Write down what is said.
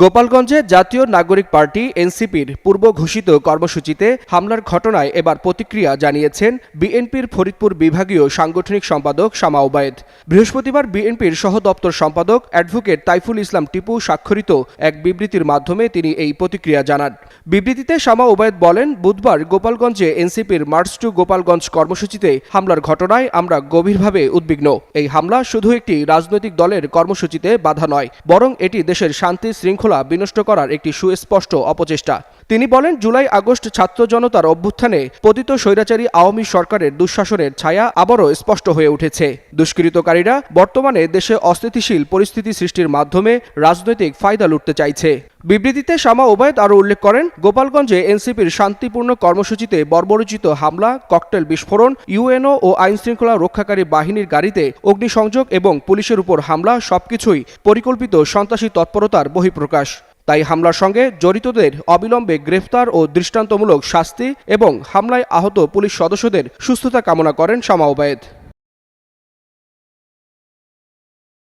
গোপালগঞ্জে জাতীয় নাগরিক পার্টি এনসিপির পূর্ব ঘোষিত কর্মসূচিতে হামলার ঘটনায় এবার প্রতিক্রিয়া জানিয়েছেন বিএনপির ফরিদপুর বিভাগীয় সাংগঠনিক সম্পাদক শামা ওবায়েদ। বৃহস্পতিবার বিএনপির সহ দপ্তর সম্পাদক অ্যাডভোকেট তাইফুল ইসলাম টিপু স্বাক্ষরিত এক বিবৃতির মাধ্যমে তিনি এই প্রতিক্রিয়া জানান। বিবৃতিতে শামা ওবায়েদ বলেন, বুধবার গোপালগঞ্জে এনসিপির মার্চ টু গোপালগঞ্জ কর্মসূচিতে হামলার ঘটনায় আমরা গভীরভাবে উদ্বিগ্ন। এই হামলা শুধু একটি রাজনৈতিক দলের কর্মসূচিতে বাধা নয়, বরং এটি দেশের শান্তি, শৃঙ্খলা বিনষ্ট করার একটি সুস্পষ্ট অপচেষ্টা। তিনি বলেন, জুলাই আগস্ট ছাত্র জনতার অভ্যুত্থানে পতিত স্বৈরাচারী আওয়ামী সরকারের দুঃশাসনের ছায়া আবারও স্পষ্ট হয়ে উঠেছে। দুষ্কৃতকারীরা বর্তমানে দেশে অস্থিতিশীল পরিস্থিতি সৃষ্টির মাধ্যমে রাজনৈতিক ফায়দা লুটতে চাইছে। বিবৃতিতে শামা ওবায়দ আরও উল্লেখ করেন, গোপালগঞ্জে এনসিপির শান্তিপূর্ণ কর্মসূচিতে বর্বরোচিত হামলা, ককটেল বিস্ফোরণ, ইউএনও ও আইনশৃঙ্খলা রক্ষাকারী বাহিনীর গাড়িতে অগ্নিসংযোগ এবং পুলিশের উপর হামলা সবকিছুই পরিকল্পিত সন্ত্রাসী তৎপরতার বহিঃপ্রকাশ। তাই হামলার সঙ্গে জড়িতদের অবিলম্বে গ্রেফতার ও দৃষ্টান্তমূলক শাস্তি এবং হামলায় আহত পুলিশ সদস্যদের সুস্থতা কামনা করেন শামা ওবায়েদ।